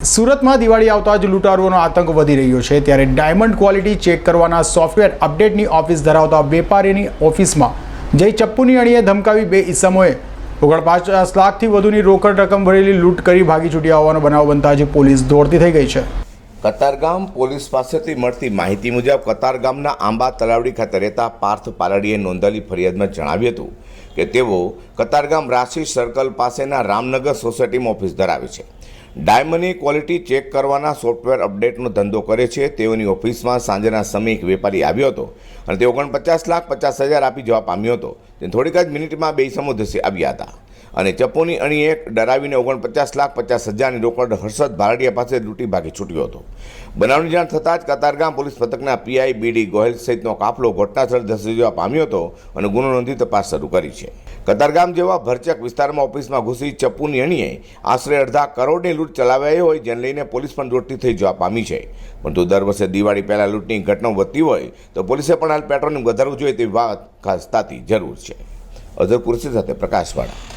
સુરતમાં દિવાળી આવતા જ લૂંટારુઓનો આતંક વધી રહ્યો છે. ત્યારે ડાયમંડ ક્વોલિટી ચેક કરવાના સોફ્ટવેર અપડેટની ઓફિસ ધરાવતા વેપારીની ઓફિસમાં જઈ ચપ્પુની અણીએ ધમકાવી બે ઈસમોએ ઓગણપચાસ લાખથી વધુની રોકડ રકમ ભરેલી લૂંટ કરી ભાગી છૂટ્યા હોવાનો બનાવ બનતા આજે પોલીસ દોડતી થઈ ગઈ છે. કતારગામ પોલીસ પાસેથી મળતી માહિતી મુજબ કતારગામના આંબા તલાવડી ખાતે રહેતા પાર્થ પાલડીએ નોંધેલી ફરિયાદમાં જણાવ્યું હતું કે તેઓ કતારગામ રાશિ સર્કલ પાસેના રામનગર સોસાયટીમાં ઓફિસ ધરાવે છે. ડાયમંડની ક્વોલિટી ચેક કરવાના સોફ્ટવેર અપડેટનો ધંધો કરે છે. તેઓની ઓફિસમાં સાંજના સમયે એક વેપારી આવ્યો હતો અને તે ઓગણપચાસ લાખ પચાસ હજાર આપી જવા પામ્યો હતો. તે થોડીક જ મિનિટમાં બે સમો આવ્યા હતા. અને ચપ્પુની અણીએ ડરાવીને ઓગણપચાસ લાખ પચાસ હજારની રોકડ હર્ષદ ભારડિયા પાસે લૂંટી ભાગી છૂટ્યો હતો. બનાવની જાણ થતાં જ કતારગામ પોલીસ પથકના પીઆઈ બીડી ગોહેલ સહિતનો કાફલો ઘટનાસ્થળ ધસી જવા પામ્યો હતો અને ગુનો નોંધી તપાસ શરૂ કરી છે. કતારગામ જેવા ભરચક વિસ્તારમાં ઓફિસમાં ઘૂસી ચપ્પુની અણીએ આશરે અડધા કરોડની લૂંટ ચલાવાઈ હોય જેને લઈને પોલીસ પણ દોડતી થઈ જવા પામી છે. પરંતુ દર વર્ષે દિવાળી પહેલાં લૂંટની ઘટનાઓ વધતી હોય તો પોલીસે પણ હાલ પેટ્રોલિંગ વધારવું જોઈએ તેવી વાત ખાસ તાતી જરૂર છે. અઝર કુરશી સાથે પ્રકાશવાળા.